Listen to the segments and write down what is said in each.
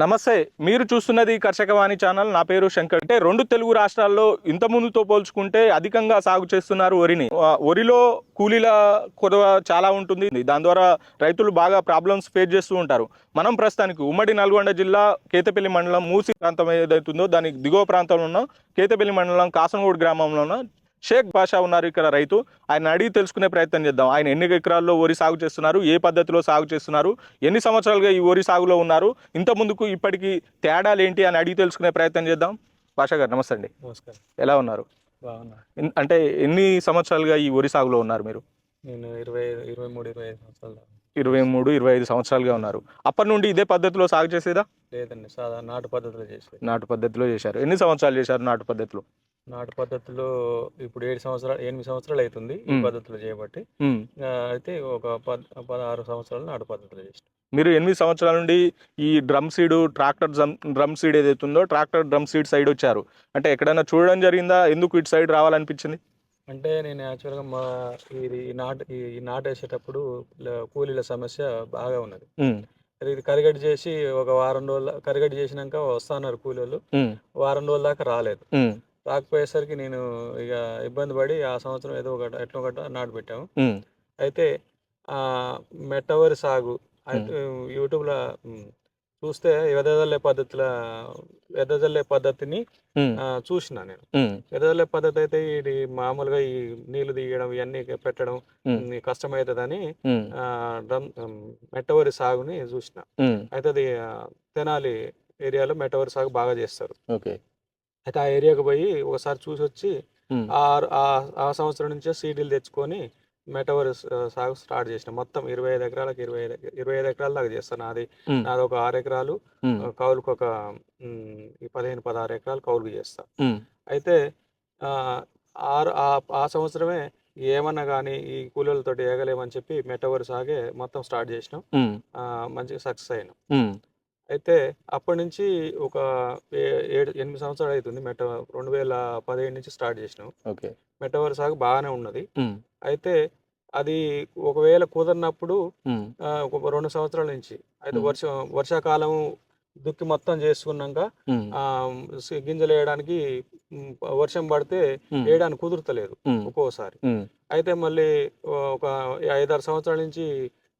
నమస్తే మీరు చూస్తున్నది కర్షకవాణి ఛానల్. నా పేరు శంకర్. అంటే రెండు తెలుగు రాష్ట్రాల్లో ఇంత ముందుతో పోల్చుకుంటే అధికంగా సాగు చేస్తున్నారు వరిని. వరిలో కూలీల కొరవ చాలా ఉంటుంది. దాని ద్వారా రైతులు బాగా ప్రాబ్లమ్స్ ఫేస్ చేస్తూ ఉంటారు. మనం ప్రస్తుతానికి ఉమ్మడి నల్గొండ జిల్లా కేతపల్లి మండలం మూసి ప్రాంతం ఏదైతుందో దానికి దిగువ ప్రాంతంలో ఉన్న కేతపల్లి మండలం కాసనగూడు గ్రామంలో ఉన్న షేక్ బాషా ఉన్నారు ఇక్కడ రైతు. ఆయన అడిగి తెలుసుకునే ప్రయత్నం చేద్దాం. ఆయన ఎన్ని ఎకరాల్లో వరి సాగు చేస్తున్నారు? ఏ పద్ధతిలో సాగు చేస్తున్నారు? ఎన్ని సంవత్సరాలుగా ఈ వరి సాగులో ఉన్నారు? ఇంత ముందుకు ఇప్పటికి తేడాలు ఏంటి అని అడిగి తెలుసుకునే ప్రయత్నం చేద్దాం. బాషా గారు నమస్తే అండి. నమస్కారం. ఎలా ఉన్నారు? అంటే ఎన్ని సంవత్సరాలుగా ఈ వరి సాగులో ఉన్నారు మీరు? నేను ఇరవై ఇరవై మూడు ఇరవై ఐదు సంవత్సరాలు ఇరవై మూడు ఇరవై ఐదు సంవత్సరాలుగా ఉన్నారు. అప్పటి నుండి ఇదే పద్ధతిలో సాగు చేసేదా? లేదండి సాధారణ నాటు పద్ధతిలో చేసేది. నాటు పద్ధతిలో చేశారు. ఎన్ని సంవత్సరాలు చేశారు నాటు పద్ధతిలో? నాటు పద్ధతిలో ఇప్పుడు ఏడు సంవత్సరాలు ఎనిమిది సంవత్సరాలు అవుతుంది ఈ. పద్ధతిలో చేయబట్టి. అయితే ఒక పద్ పదహారు సంవత్సరాలు నాటు పద్ధతిలో చేసిన. మీరు ఎనిమిది సంవత్సరాల నుండి ఈ drum seed tractor drum seed ఏదైతే ఉందో ట్రాక్టర్ డ్రమ్ సీడ్ సైడ్ వచ్చారు. అంటే ఎక్కడైనా చూడడం జరిగిందా? ఎందుకు ఇటు సైడ్ రావాలనిపించింది? అంటే నేను యాక్చువల్గా మా ఇది నాటు ఈ ఈ నాటు వేసేటప్పుడు ల- కూలీల సమస్య బాగా ఉన్నది. అది ఇది కరిగడి చేసి ఒక వారం రోజుల కరిగడి చేసినాక వస్తున్నారు కూలీలు. ఉమ్, వారం రోజుల దాకా రాలేదు. రాకపోయేసరికి నేను ఇక ఇబ్బంది పడి ఆ సంవత్సరం ఏదో ఒకటి ఎట్లా ఒకటి నాటు పెట్టాము. అయితే ఆ మెట్టవరి సాగు యూట్యూబ్లో చూస్తే వెదజల్లే పద్ధతుల వెదజల్లే పద్ధతిని చూసిన నేను. ఉమ్, వెదజల్లే పద్ధతి అయితే ఇది మామూలుగా ఈ నీళ్ళు తీయడం ఇవన్నీ పెట్టడం కష్టమవుతుందని డ్రమ్ మెట్టవరి సాగుని చూసిన. అయితే అది తెనాలి ఏరియాలో మెట్టవరి సాగు బాగా చేస్తారు. ఓకే. అయితే ఆ ఏరియాకి పోయి ఒకసారి చూసి వచ్చి ఆ సంవత్సరం నుంచే సీడీలు తెచ్చుకొని మెటవర్ సాగు స్టార్ట్ చేసిన. మొత్తం ఇరవై ఐదు ఎకరాలకు ఇరవై ఐదు ఇరవై ఐదు ఎకరాల దాకా చేస్తాను నాది. ఉమ్, నాది ఒక ఆరు ఎకరాలు. కౌలుకు ఒక పదిహేను పదహారు ఎకరాలు కౌలుకు చేస్తా. అయితే ఆ, ఆరు ఆ- సంవత్సరమే ఏమన్నా కానీ ఈ కూలీలతో ఏగలేమని చెప్పి మెటవర్ సాగే మొత్తం స్టార్ట్ చేసినాం. మంచిగా సక్సెస్ అయినాం. అయితే అప్పటి నుంచి ఒక ఏడు ఎనిమిది సంవత్సరాలు అవుతుంది మెట రెండు వేల పదిహేడు నుంచి స్టార్ట్ చేసినాం. ఓకే. మెటవర్ సాగు బాగానే ఉన్నది. అయితే అది ఒకవేళ కుదరినప్పుడు రెండు సంవత్సరాల నుంచి అయితే. వర్ష వర్షాకాలం దుక్కి మొత్తం చేసుకున్నాక ఆ, గింజలు వేయడానికి వర్షం పడితే వేయడానికి కుదురుతలేదు ఒక్కోసారి. అయితే మళ్ళీ ఒక ఐదారు సంవత్సరాల నుంచి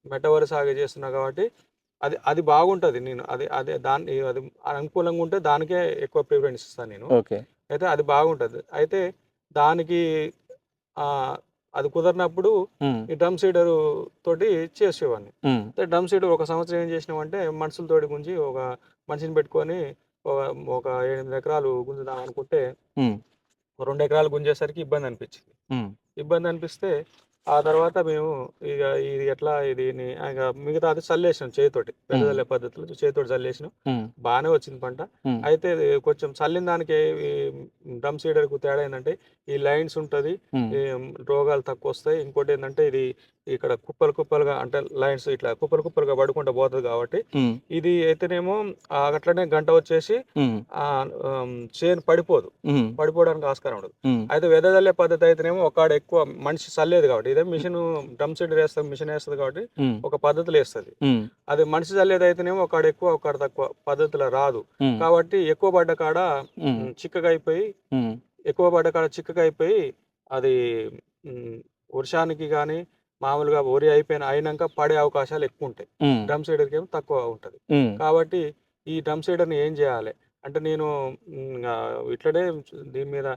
మెట్టవరి సాగు చేస్తున్నా కాబట్టి అది అది బాగుంటుంది. నేను అది అదే దాని అది అనుకూలంగా ఉంటే దానికే ఎక్కువ ప్రిఫరెన్స్ ఇస్తాను నేను. ఓకే. అయితే అది బాగుంటుంది. అయితే దానికి ఆ, అది కుదరినప్పుడు ఈ డ్రమ్ సీడర్ తోటి చేసేవాడిని. అయితే డ్రమ్ సీడర్ ఒక సంవత్సరం ఏం చేసినామంటే మనుషులతోటి గుంజి ఒక మనిషిని పెట్టుకొని ఒక ఒక ఎనిమిది ఎకరాలు గుంజుదాం అనుకుంటే రెండు ఎకరాలు గుంజేసరికి ఇబ్బంది అనిపించింది. ఇబ్బంది అనిపిస్తే ఆ తర్వాత మేము ఇక ఇది ఎట్లా ఇది ఇక మిగతా అది చల్లేసినాం చేతితోటి పెద్దదల్లే పద్ధతిలో చేతితోటి చల్లేసినాం. బాగానే వచ్చింది పంట. అయితే ఇది కొంచెం చల్లిన దానికి డ్రమ్ సీడర్కు తేడా ఏంటంటే ఈ లైన్స్ ఉంటుంది రోగాలు తక్కువ వస్తాయి. ఇంకోటి ఏంటంటే ఇది ఇక్కడ కుప్పలు కుప్పలుగా అంటే లైన్స్ ఇట్లా కుప్పలు కుప్పలుగా పడుకుంటూ పోతుంది కాబట్టి ఇది అయితేనేమో అట్లనే గంట వచ్చేసి ఆ చేను పడిపోదు. పడిపోవడానికి ఆస్కారం ఉండదు. అయితే వెదజల్లే పద్ధతి అయితేనేమో ఒక ఎక్కువ మనిషి చల్లేదు కాబట్టి ఇదే మిషన్ డ్రమ్ సీడ్ వేస్తుంది మిషన్ వేస్తుంది కాబట్టి ఒక పద్ధతిలో వేస్తుంది అది మనిషి చల్లేది అయితేనేమో ఒక ఎక్కువ ఒక తక్కువ పద్ధతిలో రాదు. కాబట్టి ఎక్కువ పడ్డ కాడ చిక్కగా అయిపోయి ఎక్కువ పడ్డ కాడ చిక్కగా అయిపోయి అది వర్షానికి కానీ మామూలుగా వరి అయిపోయిన అయినాక పడే అవకాశాలు ఎక్కువ ఉంటాయి. డ్రమ్ సీడర్కి ఏమో తక్కువ ఉంటుంది. కాబట్టి ఈ డ్రమ్ సీడర్ని ఏం చేయాలి? అంటే నేను ఇట్లనే దీని మీద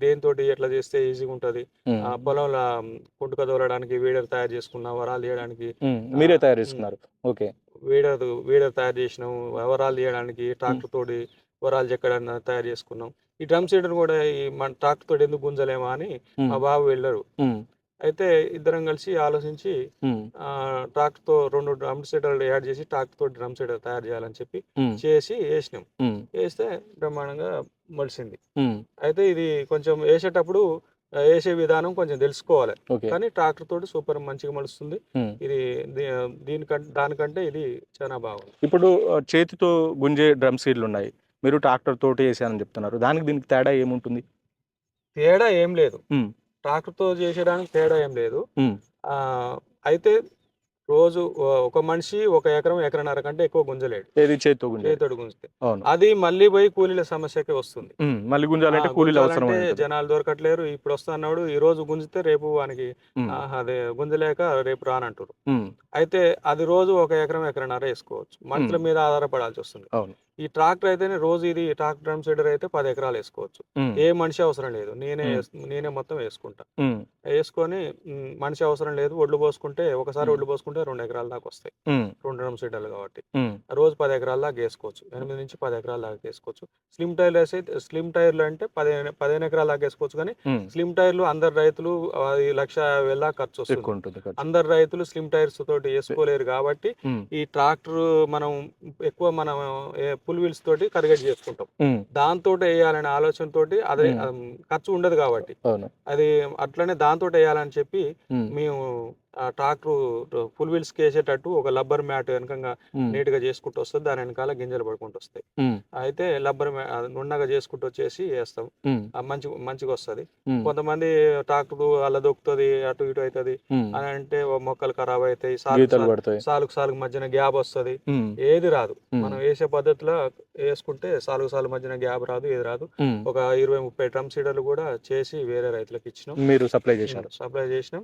దేనితోటి ఎట్లా చేస్తే ఈజీగా ఉంటుంది? పొలంలో కుంటుక తోలడానికి వీడర్ తయారు చేసుకున్నా వరాలు తీయడానికి. ఉమ్, మీరే తయారు చేసుకున్నారు. ఓకే. వీడర్ వీడర్ తయారు చేసినాం వరాలు తీయడానికి ట్రాక్టర్ తోటి వరాలు చెక్కడానికి తయారు చేసుకున్నాం. ఈ డ్రమ్ సీడర్ కూడా ఈ మన ట్రాక్టర్ తోటి ఎందుకు గుంజలేమా అని మా బాబు వెళ్ళరు. అయితే ఇద్దరం కలిసి ఆలోచించి ట్రాక్టర్తో రెండు డ్రమ్ సీడర్లు యాడ్ చేసి ట్రాక్టర్ తోటి డ్రమ్ సీడర్ తయారు చేయాలని చెప్పి చేసి వేసినాం. వేస్తే బ్రహ్మాండంగా మొలిసింది. అయితే ఇది కొంచెం వేసేటప్పుడు వేసే విధానం కొంచెం తెలుసుకోవాలి. కానీ ట్రాక్టర్ తోటి సూపర్ మంచిగా మలుస్తుంది. ఇది దీనికంటే దానికంటే ఇది చాలా బాగుంది. ఇప్పుడు చేతితో గుంజే డ్రమ్ సీడ్లు ఉన్నాయి. మీరు ట్రాక్టర్ తోటి వేసారని చెప్తున్నారు. దానికి దీనికి తేడా ఏముంటుంది? తేడా ఏం లేదు. ఉమ్, ట్రాక్టర్తో చేసేయడానికి తేడా ఏం లేదు. అయితే రోజు ఒక మనిషి ఒక ఎకరం ఎకరన్నర కంటే ఎక్కువ గుంజలేడు. ఏది చేత్తో గుంజితే. అది మళ్ళీ పోయి కూలీల సమస్యకే వస్తుంది. మళ్ళీ గుంజాలంటే కూలీలు అవసరం. జనాలు దొరకట్లేరు. ఇప్పుడు వస్తున్నాడు ఈ రోజు గుంజితే రేపు వానికి అదే గుంజలేక రేపు రానంటారు. అయితే అది రోజు ఒక ఎకరం ఎకరన్నర వేసుకోవచ్చు. మనుషుల మీద ఆధారపడాల్సి వస్తుంది. ఈ ట్రాక్టర్ అయితేనే రోజు ఇది ట్రాక్టర్ డ్రమ్ సీడర్ అయితే పది ఎకరాలు వేసుకోవచ్చు. ఏ మనిషి అవసరం లేదు. నేనే నేనే మొత్తం వేసుకుంటా. వేసుకొని మనిషి అవసరం లేదు. ఒడ్లు పోసుకుంటే ఒకసారి. ఒడ్లు పోసుకుంటే రెండు ఎకరాల దాకా వస్తాయి. రెండు డ్రమ్ సీడర్లు కాబట్టి. రోజు పది ఎకరాల దాకా వేసుకోవచ్చు. ఎనిమిది నుంచి పది ఎకరాల దాకా వేసుకోవచ్చు. స్లిమ్ టైర్లు వేసి స్లిమ్ టైర్లు అంటే పదిహేను పదిహేను ఎకరాల దాకా వేసుకోవచ్చు కానీ స్లిమ్ టైర్లు అందరు రైతులు అది లక్ష వేల ఖర్చు వస్తుంది. అందరు రైతులు స్లిమ్ టైర్స్ తోటి వేసుకోలేరు కాబట్టి ఈ ట్రాక్టర్ మనం ఎక్కువ మనం పుల్ వీల్స్ తోటి కరిగేట్ చేసుకుంటాం. దాంతో వేయాలనే ఆలోచనతోటి అదే మ్మ్. ఆ, ఖర్చు ఉండదు కాబట్టి. అది అట్లనే దాంతో వేయాలని చెప్పి మేము ట్రాక్టర్ ఫుల్ వీల్స్ వేసేటట్టు ఒక లబ్బర్ మ్యాట్ వెనకంగా నీట్గా చేసుకుంటూ వస్తుంది దాని వెనకాల గింజలు పడుకుంటూ వస్తాయి. అయితే లబ్బర్ నున్నగా చేసుకుంటూ వచ్చేసి వేస్తాం. మంచి మంచిగా వస్తుంది. కొంతమంది ట్రాక్టర్ అలా దొక్కుతుంది అటు ఇటు అవుతుంది అని అంటే మొక్కలు ఖరాబ్ అవుతాయి సాలుకు సాలుకు మధ్యన గ్యాప్ వస్తుంది. ఏది రాదు. మనం వేసే పద్ధతిలో వేసుకుంటే సాలుగు సాలు మధ్యన గ్యాప్ రాదు ఏది రాదు. ఒక ఇరవై ముప్పై డ్రమ్ సీడర్లు కూడా చేసి వేరే రైతులకు ఇచ్చినాం. మీరు సప్లై చేశారు. సప్లై చేసినాం.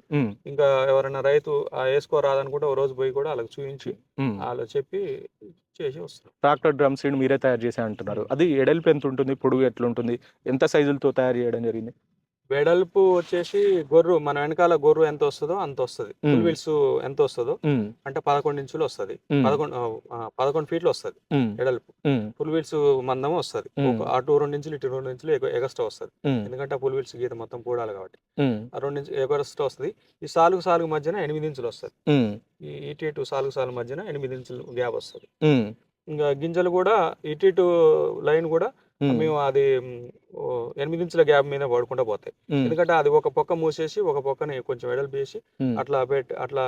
ఇంకా ఎవరైనా రైతు ఆ వేసుకోరాదనుకుంటే ఓ రోజు పోయి కూడా వాళ్ళకి చూపించి. వాళ్ళు చెప్పి చేసి వస్తున్నాం ట్రాక్టర్ డ్రమ్ సీడ్ మీరే తయారు చేసే అంటున్నారు అది ఎడల్పు ఎంత ఉంటుంది? పొడుగు ఎట్లుంటుంది? ఎంత సైజులతో తయారు చేయడం జరిగింది? వెడల్పు వచ్చేసి గొర్రు మన వెనకాల గొర్రు ఎంత వస్తుందో అంత వస్తుంది. ఫుల్. వీల్స్ ఎంత వస్తుందో అంటే పదకొండు ఇంచులు వస్తుంది. పదకొండు పదకొండు ఫీట్లు వస్తుంది వెడల్పు. ఫుల్ వీల్స్ మందం వస్తుంది. అటు రెండు ఇంచులు ఇటు రెండు ఇంచులు ఎగ- ఎగస్ట్రా వస్తుంది. ఎందుకంటే ఆ ఫుల్ వీల్స్ గీత మొత్తం పూడాలి కాబట్టి. ఆ రెండు ఇంచు ఎగస్ట్రా వస్తుంది. ఈ సాలుగు సాలుగు మధ్యన ఎనిమిది ఇంచులు వస్తుంది. ఇటు ఇటు సాలుగు సాలుగు మధ్యన ఎనిమిది ఇంచులు గ్యాప్ వస్తుంది. ఇంకా గింజలు కూడా ఇటు ఇటు లైన్ కూడా మేము. అది ఎనిమిది ఇంచుల గ్యాప్ మీద పడుకుంటూ పోతాయి. ఎందుకంటే అది ఒక పక్క మూసేసి ఒక పక్కని కొంచెం వెడల్పు చేసి. అట్లా పెట్టి అట్లా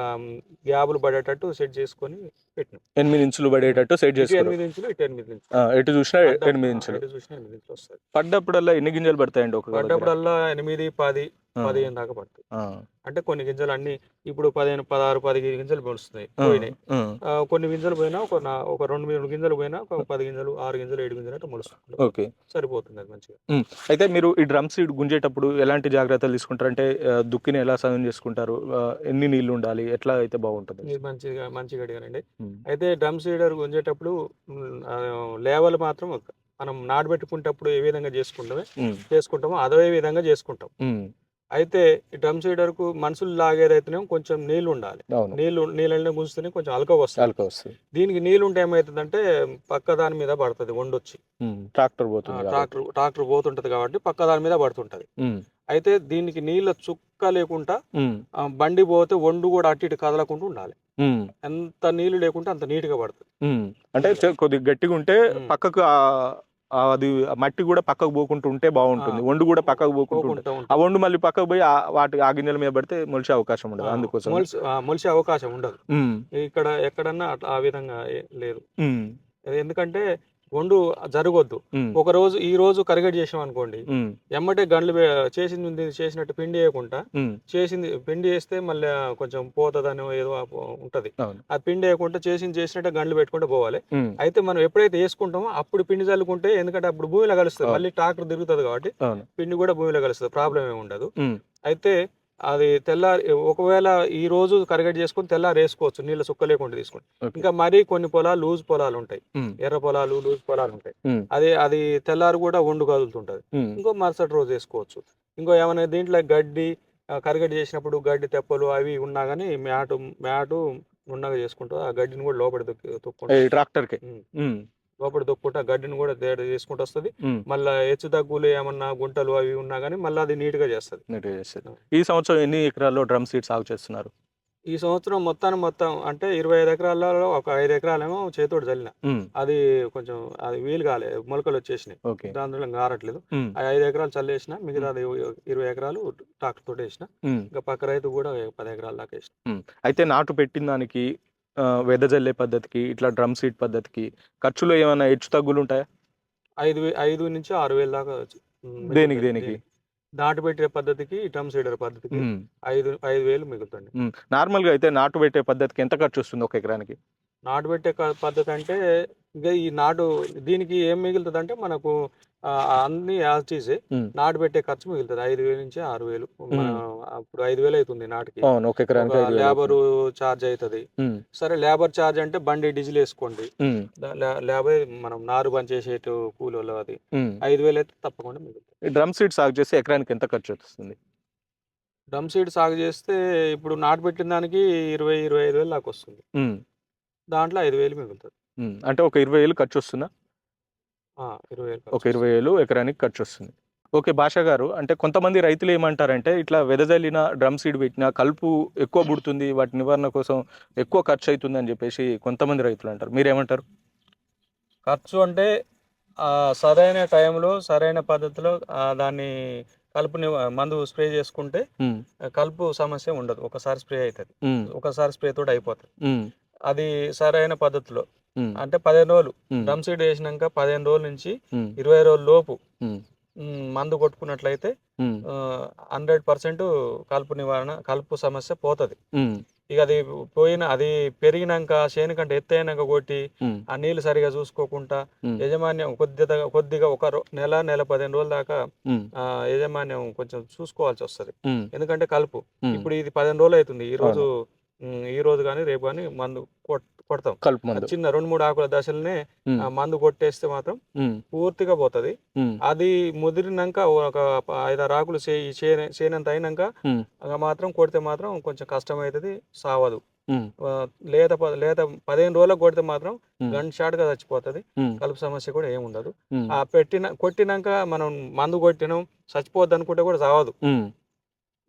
గ్యాబులు పడేటట్టు సెట్ చేసుకొని పెట్టినాం. ఎనిమిది ఇంచులు పడేటట్టు సెట్ చేసుకోరు ఎనిమిది ఇంచులు ఇటు ఎనిమిది ఇంచులు ఎటు చూసినా ఎనిమిది ఇంచులు చూసినా ఎనిమిది ఇంచులు వస్తుంది పడ్డప్పుడల్లా ఎన్ని గింజలు పడతాయండి ఒక? పడ్డప్పుడల్లా ఎనిమిది పది పదిహేను దాకా పడుతుంది అంటే కొన్ని గింజలు అన్ని ఇప్పుడు పదిహేను పదహారు పదిహేను గింజలు పొడుస్తున్నాయి ఆ, పోయినాయి. కొన్ని గింజలు పోయినా ఒక ఒక రెండు మూడు గింజలు పోయినా ఒక పది గింజలు ఆరు గింజలు ఏడు గింజలు అంటే మొలుస్తుంది ఓకే. సరిపోతుంది అది మంచిగా. అయితే మీరు ఈ డ్రమ్ సీడ్ గుంజేటప్పుడు ఎలాంటి జాగ్రత్తలు తీసుకుంటారు? అంటే దుక్కిని ఎలా సాయం చేసుకుంటారు? ఎన్ని నీళ్ళు ఉండాలి? ఎట్లా అయితే బాగుంటుంది? మంచిగా మంచిగా అడిగానండి ఉమ్, అయితే డ్రమ్ సీడర్ గుంజేటప్పుడు లేవల్ మాత్రం మనం నాటబెట్టుకునేటప్పుడు ఏ విధంగా చేసుకుంటామో చేసుకుంటామో అదే విధంగా చేసుకుంటాం. అయితే ఈ డ్రమ్ సీడర్కు మనుషులు లాగేదైతేనే కొంచెం నీళ్ళు ఉండాలి నీళ్ళు నీళ్ళని గుంజితేనే కొంచెం అలక వస్తుంది. వస్తుంది దీనికి నీళ్ళు ఉంటే ఏమవుతుందంటే పక్క దాని మీద పడుతుంది వండొచ్చి ట్రాక్టర్ పోతుంది. ట్రాక్టర్ ట్రాక్టర్ పోతుంటది కాబట్టి పక్క దాని మీద పడుతుంటది. అయితే దీనికి నీళ్ళ చుక్క లేకుండా బండి పోతే వండు కూడా అటు ఇటు కదలకుండా ఉండాలి. ఎంత నీళ్ళు లేకుంటే అంత నీట్గా పడుతుంది. అంటే కొద్దిగా గట్టిగా ఉంటే. పక్కకు అది మట్టి కూడా పక్కకు పోకుంటూ ఉంటే బాగుంటుంది. ఒండు కూడా పక్కకు పోకుంటా ఆ. ఒండు మళ్ళీ పక్కకు పోయి వాటి ఆ గింజల మీద పడితే మొలిచే అవకాశం ఉండదు అందుకోసం. మొలిసి- మొలిసే అవకాశం ఉండదు. ఇక్కడ ఎక్కడన్నా అట్లా ఆ విధంగా లేదు ఎందుకంటే వండు జరగొద్దు. ఒక రోజు ఈ రోజు కరిగేట్ చేసాం అనుకోండి ఎమ్మటే గండ్లు చేసింది చేసినట్టు పిండి వేయకుండా చేసింది పిండి వేస్తే మళ్ళీ కొంచెం పోతుందని ఏదో ఉంటది. ఆ పిండి వేయకుండా చేసింది చేసినట్టు గండ్లు పెట్టుకుంటూ పోవాలి. అయితే మనం ఎప్పుడైతే వేసుకుంటామో అప్పుడు పిండి చల్లుకుంటే ఎందుకంటే అప్పుడు భూమిలో కలుస్తుంది. మళ్ళీ ట్రాక్టర్ తిరుగుతుంది కాబట్టి పిండి కూడా భూమిలో కలుస్తుంది. ప్రాబ్లం ఏమి ఉండదు. అయితే అది తెల్లారి ఒకవేళ ఈ రోజు కరిగేట్ చేసుకుని తెల్లారి వేసుకోవచ్చు నీళ్ళ సుక్క లేకుండా తీసుకుని. ఇంకా మరీ కొన్ని పొలాలు లూజ్ పొలాలు ఉంటాయి. ఎర్ర పొలాలు లూజ్ పొలాలు ఉంటాయి. అది అది తెల్లారి కూడా వండు కదులుతుంటది. ఇంకో మరుసటి రోజు వేసుకోవచ్చు. ఇంకో ఏమైనా దీంట్లో గడ్డి ఆ, కరిగేట్ చేసినప్పుడు గడ్డి తెప్పలు అవి ఉన్నా కానీ మ్యాటు మ్యాటు ఉన్నగా చేసుకుంటూ ఆ గడ్డిని కూడా లోపలి తొక్కి ఈ లోపల తొక్కుంటూ ఆ గడ్డిని కూడా దేడ చేసుకుంటూ వస్తుంది. మళ్ళీ హెచ్చు తగ్గులు ఏమన్నా గుంటలు అవి ఉన్నా కానీ మళ్ళీ అది నీట్గా చేస్తుంది. నీట్గా చేస్తారు. ఈ సంవత్సరం ఎన్ని ఎకరాల్లో డ్రమ్ సీడ్ సాగు చేస్తున్నారు? ఈ సంవత్సరం మొత్తాన్ని మొత్తం అంటే ఇరవై ఐదు ఎకరాలలో ఒక ఐదు ఎకరాలేమో చేతోటి చల్లిన. అది కొంచెం అది వీలు కాలే మొలకలు వచ్చేసినాయి. దాంట్లో ఉమ్, ఆ ఐదు ఎకరాలు చల్లేసిన మిగతా అది ఇరవై ఎకరాలు ట్రాక్టర్ తోటి వేసిన ఇంకా పక్క రైతు కూడా పది ఎకరాల దాకా వేసిన. అయితే నాటు పెట్టిన దానికి వెదజల్లే పద్ధతికి ఇట్లా డ్రమ్ సీడ్ పద్ధతికి ఖర్చులో ఏమైనా హెచ్చు తగ్గులు ఉంటాయా ఐదు వే- ఐదు నుంచి ఆరు వేల దాకా దేనికి. దేనికి? నాటు పెట్టే పద్ధతికి డ్రమ్ సీడర్ పద్ధతికి ఐదు ఐదు వేలు మిగులుతుంది ఉమ్. నార్మల్గా అయితే నాటు పెట్టే పద్ధతికి ఎంత ఖర్చు వస్తుంది ఒక ఎకరానికి నాటు పెట్టే పద్ధతి అంటే ఇంకా ఈ నాటు దీనికి ఏం మిగులుతుంది అంటే మనకు అన్ని యాల్చీసే ఉమ్. నాటు పెట్టే ఖర్చు మిగులుతుంది. ఐదు వేలు నుంచి ఆరు వేలు. మన అప్పుడు ఐదు వేలు అవుతుంది నాటుకి. లేబర్. ఛార్జ్ అవుతుంది. సరే లేబర్ ఛార్జ్ అంటే బండి డీజిల్ వేసుకోండి. లేబర్ మనం నారు పని చేసేటు కూలీలు అది. ఐదు వేలు అయితే తప్పకుండా మిగులుతుంది. డ్రమ్ సీడ్ సాగు చేస్తే ఎకరానికి ఎంత ఖర్చు వస్తుంది? డ్రమ్ సీడ్ సాగు చేస్తే ఇప్పుడు నాటు పెట్టిన దానికి ఇరవై ఇరవై ఐదు వేలు దాకా వస్తుంది. దాంట్లో ఐదు వేలు మిగులుతుంది. అంటే ఒక ఇరవై వేలు ఖర్చు వస్తుందా? ఒక ఇరవై వేలు ఎకరానికి ఖర్చు వస్తుంది ఓకే భాష గారు అంటే కొంతమంది రైతులు ఏమంటారంటే ఇట్లా వెదజల్లిన డ్రమ్ సీడ్ పెట్టిన కలుపు ఎక్కువ పుడుతుంది వాటి నివారణ కోసం ఎక్కువ ఖర్చు అవుతుంది అని చెప్పేసి కొంతమంది రైతులు అంటారు. మీరేమంటారు? ఖర్చు అంటే ఆ, సరైన టైంలో సరైన పద్ధతిలో ఆ, దాన్ని కలుపుని మందు స్ప్రే చేసుకుంటే కలుపు సమస్య ఉండదు. ఒకసారి స్ప్రే అవుతుంది ఒకసారి స్ప్రే తోటి అయిపోతుంది. అది సరైన పద్ధతిలో. అంటే పదిహేను రోజులు. డ్రమ్ సీడ్ వేసినాక పదిహేను రోజుల నుంచి ఇరవై రోజుల లోపు మందు కొట్టుకున్నట్లయితే హండ్రెడ్ పర్సెంట్ కలుపు నివారణ కలుపు సమస్య పోతుంది. ఇక అది పోయిన అది పెరిగినాక చేను కంటే ఎత్తైనాక కొట్టి ఆ నీళ్ళు సరిగా చూసుకోకుండా యజమాన్యం కొద్దిగా కొద్దిగా ఒక నెల నెల పదిహేను రోజుల దాకా ఆ, యజమాన్యం కొంచెం చూసుకోవాల్సి వస్తుంది. ఎందుకంటే కలుపు. ఇప్పుడు ఇది పదిహేను రోజులు అవుతుంది. ఈ రోజు ఈ రోజు కానీ రేపు కానీ మందు కొడతాం కలుపు మందు. చిన్న రెండు మూడు ఆకుల దశలనే మందు కొట్టేస్తే మాత్రం పూర్తిగా పోతుంది. అది ముదిరినాక ఒక ఐదారు ఆకులు చే చేనే- చేనంత అయినాక మాత్రం కొడితే మాత్రం కొంచెం కష్టం అవుతుంది సావదు లేత లేత పదిహేను రోజులకు కొడితే మాత్రం గన్ షాట్గా చచ్చిపోతుంది. కలుపు సమస్య కూడా ఏమి ఉండదు. ఆ పెట్టిన కొట్టినాక మనం మందు కొట్టినాం చచ్చిపోద్ది అనుకుంటే కూడా చావదు ఉమ్,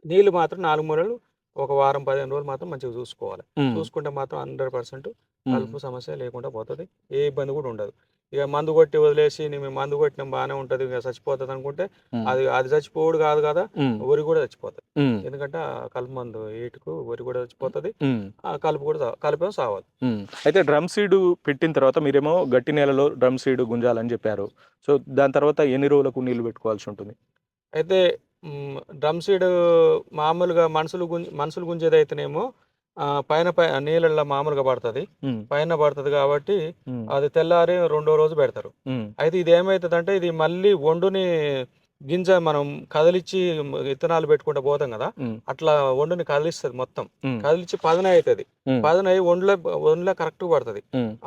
నీళ్ళు మాత్రం నాలుగు మూరలు ఒక వారం పదిహేను రోజులు మాత్రం మంచిగా చూసుకోవాలి. చూసుకుంటే మాత్రం హండ్రెడ్ పర్సెంట్ కలుపు సమస్య లేకుండా పోతుంది. ఏ ఇబ్బంది కూడా ఉండదు. ఇక మందు కొట్టి వదిలేసి మేము మందు కొట్టినాం బాగానే ఉంటుంది ఇక చచ్చిపోతుంది అనుకుంటే అది అది చచ్చిపోవుడు కాదు కదా వరి కూడా చచ్చిపోతుంది. ఎందుకంటే ఆ కలుపు మందు ఏటుకు వరి కూడా చచ్చిపోతుంది ఆ కలుపు కూడా కలుపు సావదు. ఉమ్. అయితే డ్రమ్ సీడ్ పెట్టిన తర్వాత మీరేమో గట్టి నేలలో డ్రమ్ సీడ్ గుంజాలని చెప్పారు. సో దాని తర్వాత ఎన్ని రోజులకు నీళ్ళు పెట్టుకోవాల్సి ఉంటుంది? అయితే డ్రమ్ సీడ్ మామూలుగా మనుషులు గుంజ మనుషులు గుంజేది అయితేనేమో పైన పై నీళ్ళల్లో మామూలుగా పడుతుంది. పైన పడుతుంది కాబట్టి అది తెల్లారి రెండో రోజు పెడతారు. అయితే ఇది ఏమవుతుందంటే ఇది మళ్ళీ వండుని గింజ మనం కదిలిచ్చి విత్తనాలు పెట్టుకుంటూ పోతాం కదా అట్లా వండుని కదిలిస్తుంది మొత్తం. కదిలిచ్చి పదన అవుతుంది పదన అయ్యి వండులో వండులో కరెక్ట్ పడుతుంది.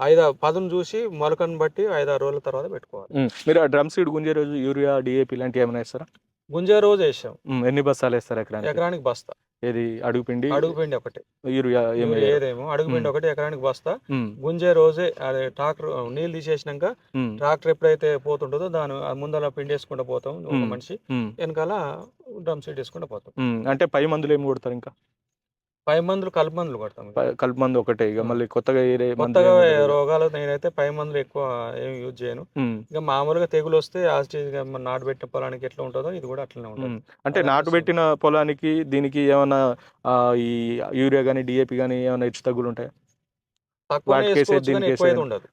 ఐదు పదును చూసి మొలకను బట్టి ఐదారు రోజుల తర్వాత పెట్టుకోవాలి. మీరు ఆ డ్రమ్ సీడ్ గుంజే రోజు యూరియా డిఏపి ఇలాంటివి ఏమైనా వేస్తారా? గుంజే రోజు వేసాం. ఉమ్, ఎన్ని బస్తాలు వేస్తారు ఎకరానికి? ఎకరానికి బస్తా. ఏది? అడుగు పిండి? అడుగు పిండి ఒకటి. యూరియా ఏమి యూరియా ఏదేమో అడుగు పిండి ఒకటి ఎకరానికి బస్తా. ఉమ్, గుంజే రోజే అదే ట్రాక్టర్ నీళ్ళు తీసేసినాక ఉమ్, ట్రాక్టర్ ఎప్పుడైతే పోతుంటుందో దాని ఆ ముందర పిండి వేసుకుంటూ పోతాం ఒక. మనిషి. ఉమ్, వెనకాల డ్రమ్ సీట్ వేసుకుంటూ పోతాం. ఉమ్. అంటే పై మందులు ఏమి కొడతారు ఇంకా? పై మందులు కలుపు మందులు కొడతాం కలుపు మందు ఒకటే ఇక. మళ్ళీ కొత్తగా ఏరే కొత్తగా. రోగాలు నేనైతే పై మందులు ఎక్కువ ఏం యూజ్ చేయను ఇక మామూలుగా తెగులు వస్తే నాటు పెట్టిన పొలానికి ఎట్లా ఉంటుందో ఇది కూడా అట్లనే ఉంటుంది. అంటే నాటు. పెట్టిన పొలానికి దీనికి ఏమైనా ఈ యూరియా కానీ డిఏపి కానీ ఏమైనా హెచ్చు తగ్గులు ఉంటాయా. ఉండదు.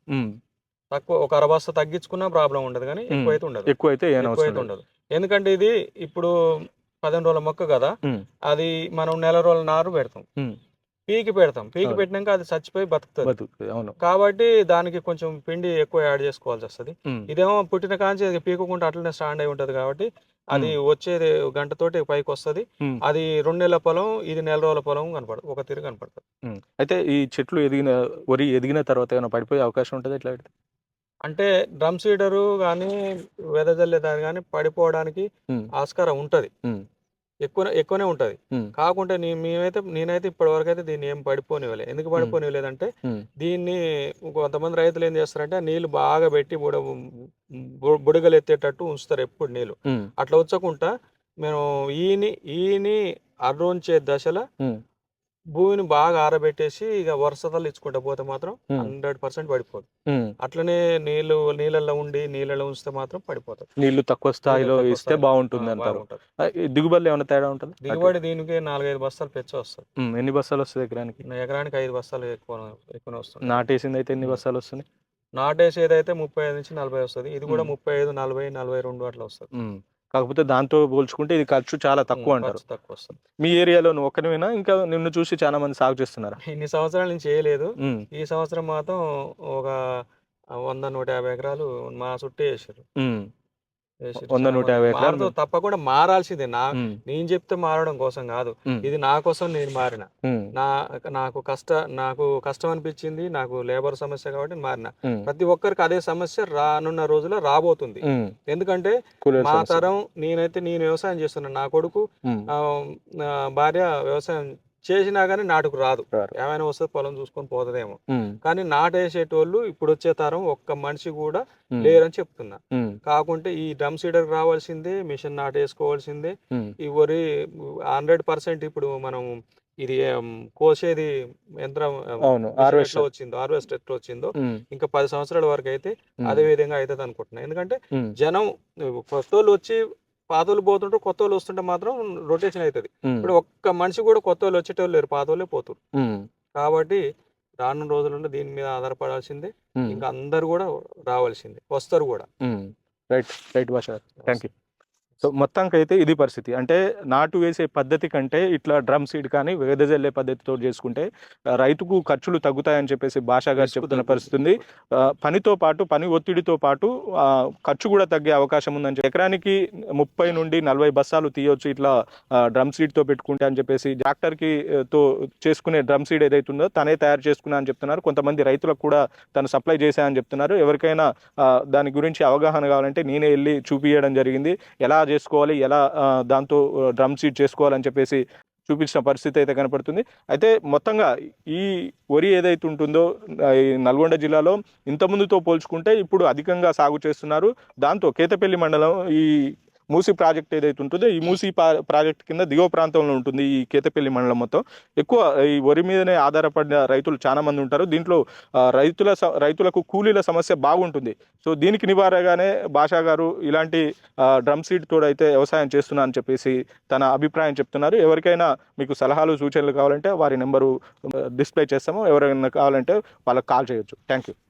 తక్కువ ఒక అరబస్త తగ్గించుకున్నా ప్రాబ్లం ఉండదు కానీ మ్మ్. ఎక్కువ అయితే ఉండదు ఎక్కువ అయితే ఏం ఎక్కువ అవసరం అయితే లేదు. ఉండదు ఎందుకంటే ఇది ఇప్పుడు పదిహేను రోజుల మొక్క కదా అది మనం నెల రోజుల నారు పెడతాం. పీకి పెడతాం. పీకి. పెట్టినాక అది చచ్చిపోయి బతుకుతుంది. అవును. కాబట్టి దానికి కొంచెం పిండి ఎక్కువ యాడ్ చేసుకోవాల్సి వస్తుంది. ఇదేమో పుట్టిన కాంచి అది పీకకుండా అట్లనే స్టాండ్ అయి ఉంటది కాబట్టి అది వచ్చేది గంటతోటి పైకి వస్తది. అది రెండు నెలల పొలం ఇది నెల రోజుల పొలం కనపడదు. ఒక తిరిగి కనపడుతుంది. అయితే ఈ చెట్లు ఎదిగిన వరి ఎదిగిన తర్వాత ఏమైనా పడిపోయే అవకాశం ఉంటుంది ఎట్లా అంటే డ్రమ్ సీడరు కానీ వెదజల్లే దాని కానీ పడిపోవడానికి ఆస్కారం ఉంటది. ఎక్కువ ఎక్కువనే ఉంటది. కాకుంటే నీ మేమైతే నేనైతే ఇప్పటి వరకు అయితే దీన్ని ఏం పడిపోనివ్వలే. ఎందుకు పడిపోనివ్వలేదంటే దీన్ని కొంతమంది రైతులు ఏం చేస్తారంటే నీళ్ళు బాగా పెట్టి బుడ బుడగలు ఎత్తేటట్టు ఉంచుతారు ఎప్పుడు నీళ్ళు. అట్లా వచ్చకుండా మేము ఈని ఈని అర్రోంచే దశలో భూమిని బాగా ఆరబెట్టేసి ఇక వరుసతలు ఇచ్చుకుంటా పోతే మాత్రం. హండ్రెడ్ పర్సెంట్ పడిపోదు. అట్లనే నీళ్ళు నీళ్ళల్లో ఉండి నీళ్ళలో ఉంచితే మాత్రం పడిపోతుంది నీళ్ళు తక్కువ స్థాయిలో ఇస్తే. బాగుంటుంది అంటారు దిగుబడిలో ఏమైనా తేడా ఉంటుంది దిగుబడి దీనికి నాలుగైదు బస్తాలు పెచ్చ వస్తుంది ఎన్ని బస్తాలు వస్తుంది ఎకరానికి ఎకరానికి ఐదు బస్తాలు ఎక్కువ ఎక్కువ వస్తుంది నాటేసింది అయితే ఎన్ని. బస్తాలు వస్తుంది నాటేసేది అయితే ముప్పై ఐదు నుంచి నలభై వస్తుంది ఇది కూడా. ముప్పై ఐదు నలభై నలభై రెండు అట్లా వస్తుంది. కాకపోతే దాంతో పోల్చుకుంటే ఇది ఖర్చు చాలా తక్కువ అంటారు. తక్కువ వస్తుంది. మీ ఏరియాలో నువ్వు ఒక్కనివేనా ఇంకా నిన్ను చూసి చాలా మంది సాగు చేస్తున్నారా? ఇన్ని సంవత్సరాల నుంచి చేయలేదు. ఈ సంవత్సరం మాత్రం ఒక వంద నూట యాభై ఎకరాలు మా చుట్టూ వేసారు. వంద నూట యాభై తప్పకుండా మారాల్సిందే. నా నేను చెప్తే మారడం కోసం కాదు. ఇది నా కోసం నేను మారిన. నా నాకు కష్ట నాకు కష్టం అనిపించింది నాకు లేబర్ సమస్య కాబట్టి మారిన. ప్రతి ఒక్కరికి అదే సమస్య రానున్న రోజుల్లో రాబోతుంది. ఎందుకంటే మా. తరం నేనైతే నేను వ్యవసాయం చేస్తున్నాను నా కొడుకు భార్య వ్యవసాయం చేసినా కానీ నాటుకు రాదు. ఏమైనా వస్తే పొలం చూసుకొని పోతుందేమో. కానీ నాటేసేటోళ్ళు ఇప్పుడు వచ్చే తరం ఒక్క మనిషి కూడా లేరని చెప్తున్నా. కాకుంటే ఈ డ్రమ్ సీడర్ రావాల్సిందే మిషన్ నాటేసుకోవాల్సిందే. ఈ వరి హండ్రెడ్ పర్సెంట్ ఇప్పుడు మనం ఇది కోసేది యంత్రం ఎట్లా వచ్చిందో హార్వెస్ట్ ఎట్లా వచ్చిందో ఇంకా పది సంవత్సరాల వరకు అయితే అదే విధంగా అవుతుంది అనుకుంటున్నా ఎందుకంటే జనం కొత్త వాళ్ళు వచ్చి పాత వాళ్ళు పోతుంటారు కొత్త వాళ్ళు వస్తుంటే మాత్రం రొటేషన్ అవుతుంది. ఇప్పుడు ఒక్క మనిషి కూడా కొత్త వాళ్ళు వచ్చేటోళ్ళు లేరు పాత వాళ్ళే పోతారు కాబట్టి రానున్న రోజుల్లో దీని మీద ఆధారపడాల్సిందే. ఇంకా అందరు కూడా రావాల్సిందే వస్తారు కూడా. రైట్ రైట్ భాష థ్యాంక్ యూ సో మొత్తానికి అయితే ఇది పరిస్థితి. అంటే నాటు వేసే పద్ధతి కంటే ఇట్లా డ్రమ్ సీడ్ కానీ వెదజల్లే పద్ధతితో చేసుకుంటే రైతుకు ఖర్చులు తగ్గుతాయని చెప్పేసి భాషా గారు చెప్తున్న పరిస్థితి ఉంది పనితో పాటు పని ఒత్తిడితో పాటు ఖర్చు కూడా తగ్గే అవకాశం ఉందని చెప్పి ఎకరానికి ముప్పై నుండి నలభై బస్సాలు తీయొచ్చు ఇట్లా డ్రమ్ సీడ్తో పెట్టుకుంటే అని చెప్పేసి ట్రాక్టర్కి ఆ, తో చేసుకునే డ్రమ్ సీడ్ ఏదైతే ఉందో తనే తయారు చేసుకున్నా అని చెప్తున్నారు. కొంతమంది రైతులకు కూడా తను సప్లై చేశాయని చెప్తున్నారు. ఎవరికైనా దాని గురించి అవగాహన కావాలంటే నేనే వెళ్ళి చూపించడం జరిగింది. ఎలా చేసుకోవాలి ఎలా దాంతో డ్రమ్ సీడ్ చేసుకోవాలని చెప్పేసి చూపించిన పరిస్థితి అయితే కనపడుతుంది. అయితే మొత్తంగా ఈ వరి ఏదైతే ఉంటుందో ఈ నల్గొండ జిల్లాలో ఇంతకుముందుతో పోల్చుకుంటే ఇప్పుడు అధికంగా సాగు చేస్తున్నారు. దాంతో కేతపల్లి మండలం ఈ మూసి ప్రాజెక్ట్ ఏదైతే ఉంటుందో ఈ మూసి పా- ప్రాజెక్ట్ కింద దిగువ ప్రాంతంలో ఉంటుంది ఈ కేతపల్లి మండలం మొత్తం. ఎక్కువ ఈ వరి మీదనే ఆధారపడిన రైతులు చాలా మంది ఉంటారు. దీంట్లో రైతుల స- రైతులకు కూలీల సమస్య బాగుంటుంది. సో దీనికి నివారగానే భాషా గారు ఇలాంటి డ్రమ్ సీడ్ తోడైతే వ్యవసాయం చేస్తున్నా అని చెప్పేసి తన అభిప్రాయం చెప్తున్నారు. ఎవరికైనా మీకు సలహాలు సూచనలు కావాలంటే వారి నెంబరు డిస్ప్లే చేస్తాము. ఎవరైనా కావాలంటే వాళ్ళకి కాల్ చేయొచ్చు. Thank you.